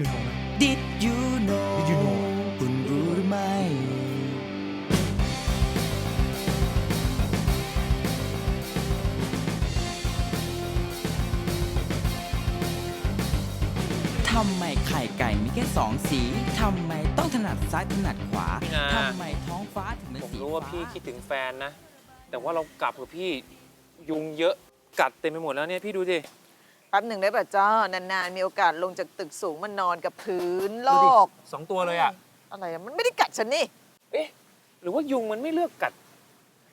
you know นะ Did you know Did you know คุณรู้หรือไม่ ทำไมไข่ไก่มีแค่สองสี ทำไมต้องถนัดซ้ายถนัดขวา พี่นา ทำไมท้องฟ้าถึงเป็นผมสีรู้ว่าฟ้พี่คิดถึงแฟนนะ แต่ว่าเรากลับกับพี่ยุงเยอะกัดเต็มไปหมดแล้วเนี่ยพี่ดูดิ แป๊บหนึ่งได้ป่ะจ้านานๆ มีโอกาสลงจากตึกสูงมานอนกับพื้นโลดูดิก สองตัวเลยอะ อะไรอะมันไม่ได้กัดฉันนี่ เอ๊ะ หรือว่ายุงมันไม่เลือกกัด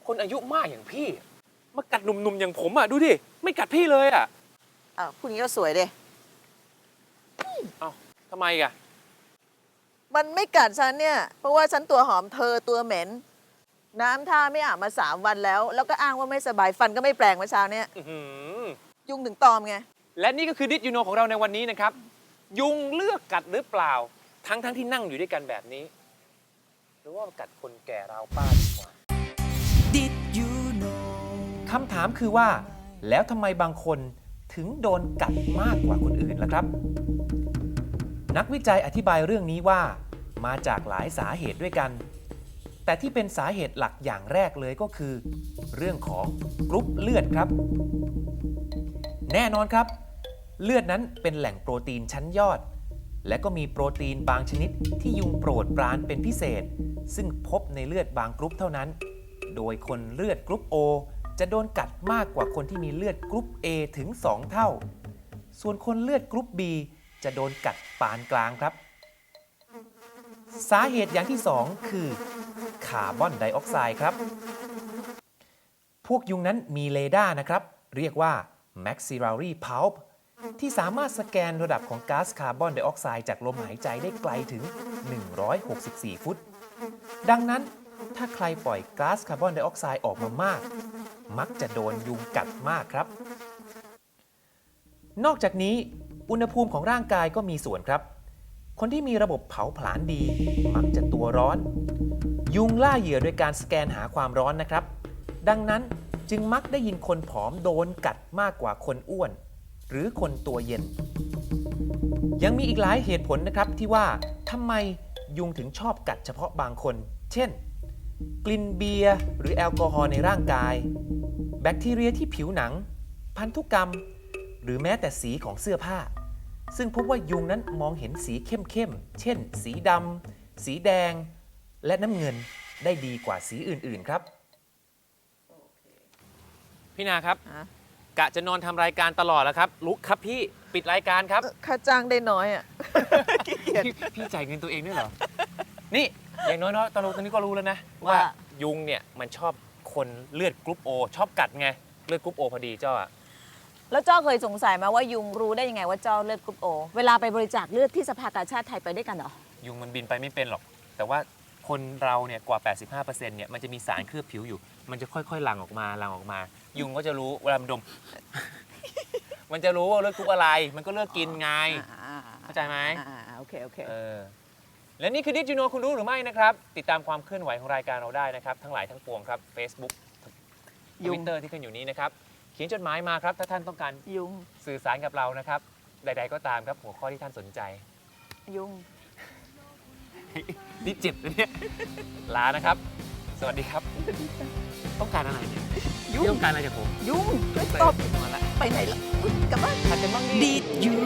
คนอายุมากอย่างพี่มากัดหนุ่มๆอย่างผมอะ ดูดิ ไม่กัดพี่เลยอะ อะพูดงี้ก็สวยเด้เอ้าทำไมอะ มันไม่กัดฉันเนี่ย เพราะว่าฉันตัวหอมเธอตัวเหม็น น้ำท่าไม่อาบมาสามวันแล้ว แล้วก็อ้างว่าไม่สบายฟันก็ไม่แปลงเมื่อเช้าเนี่ย อื้อหือ ยุงถึงตอมไง และนี่ก็คือดิ d ยูโนของเราในวันนี้นะครับ ยุงเลือกกัดหรือเปล่า ทั้งทั้งๆที่นั่งอยู่ด้วยกันแบบนี้ หรือว่ากัดคนแก่ราวป้าดีกว่า Did you know คำถามคือว่า แล้วทำไมบางคนถึงโดนกัดมากกว่าคนอื่นล่ะครับ นักวิจัยอธิบายเรื่องนี้ว่า มาจากหลายสาเหตุด้วยกัน แต่ที่เป็นสาเหตุหลักอย่างแรกเลยก็คือ เรื่องของกรุ๊ปเลือดครับ แน่นอนครับ เลือดนั้นเป็นแหล่งโปรตีนชั้นยอด และก็มีโปรตีนบางชนิดที่ยุงโปรดปรานเป็นพิเศษ ซึ่งพบในเลือดบางกรุ๊ปเท่านั้น โดยคนเลือดกรุ๊ป O จะโดนกัดมากกว่าคนที่มีเลือดกรุ๊ป A ถึง 2 เท่า ส่วนคนเลือดกรุ๊ป B จะโดนกัดปานกลางครับ สาเหตุอย่างที่ 2 คือคาร์บอนไดออกไซด์ครับ พวกยุงนั้นมีเรดานะครับ เรียกว่า maxillary pulp ที่สามารถสแกนระดับของก๊าซคาร์บอนไดออกไซด์จากลมหายใจได้ไกลถึง 164 ฟุต ดังนั้นถ้าใครปล่อยก๊าซคาร์บอนไดออกไซด์ออกมามาก มักจะโดนยุงกัดมากครับ นอกจากนี้ อุณหภูมิของร่างกายก็มีส่วนครับ คนที่มีระบบเผาผลาญดี มักจะตัวร้อน ยุงล่าเหยื่อโดยการสแกนหาความร้อนนะครับ ดังนั้นจึงมักได้ยินคนผอมโดนกัดมากกว่าคนอ้วน หรือคนตัวเย็น ยังมีอีกหลายเหตุผลนะครับที่ว่าทำไมยุงถึงชอบกัดเฉพาะบางคน เช่น กลิ่นเบียร์หรือแอลกอฮอล์ในร่างกาย แบคทีเรียที่ผิวหนัง พันธุกรรม หรือแม้แต่สีของเสื้อผ้า ซึ่งพบว่ายุงนั้นมองเห็นสีเข้มๆ เช่น สีดำ สีแดง และน้ำเงินได้ดีกว่าสีอื่นๆครับ พี่นาครับฮะ กะจะนอนทำรายการตลอดแล้วครับ ลุกครับพี่ปิดรายการครับเออค่าจ้างได้น้อยอะขี้เกียจพี่พี่จ่ายเงินตัวเองด้วยเหรอ นี่ อย่างน้อยๆตอนนี้ตอนนี้ก็รู้แล้วนะ ว่า ว่ายุงเนี่ยมันชอบคนเลือดกรุ๊ปโอชอบกัดไง เลือดกรุ๊ปโอพอดีเจ้าอะแล้วเจ้าเคยสงสัยไหมาว่ายุงรู้ได้ยังไงว่าเจ้าเลือดกรุ๊ปโอ เวลาไปบริจาคเลือดที่สภากาชาติไทยไปด้วยกันเหรอ ยุงมันบินไปไม่เป็นหรอก แต่ว่า คนเราเนี่ยกว่า 85%เนี่ยมันจะมีสารเคลือบผิวอยู่ มันจะค่อยๆหลั่งออกมาหลั่งออกมา ยุงก็จะรู้เวลามันดม มันจะรู้ว่าเลือดกรุ๊ปอะไร มันก็เลือกกินไงเข้าใจไหม อ่าๆโอเคโอเค เออและนี่คือดิจิโนคุณรู้หรือไม่นะครับ ติดตามความเคลื่อนไหวของรายการเราได้นะครับ ทั้งหลายทั้งปวงครับ Facebook ทยุง วิตเตอร์ที่ขึ้นอยู่นี้นะครับ เขียนจดหมายมาครับ ถ้าท่านต้องการยุงสื่อสารกับเรานะครับ ใด ๆ ก็ตามครับ หัวข้อที่ท่านสนใจ ยุง นี่เจ็บนะเนี่ยลานะครับ สวัสดีครับ ต้องการอะไรเนี่ยยุงต้องการอะไรจากผมยุงช่วยไปตบมาละไปไหนล่ะอุ๊ยกลับบ้านทันกันบ้างดิ Did you know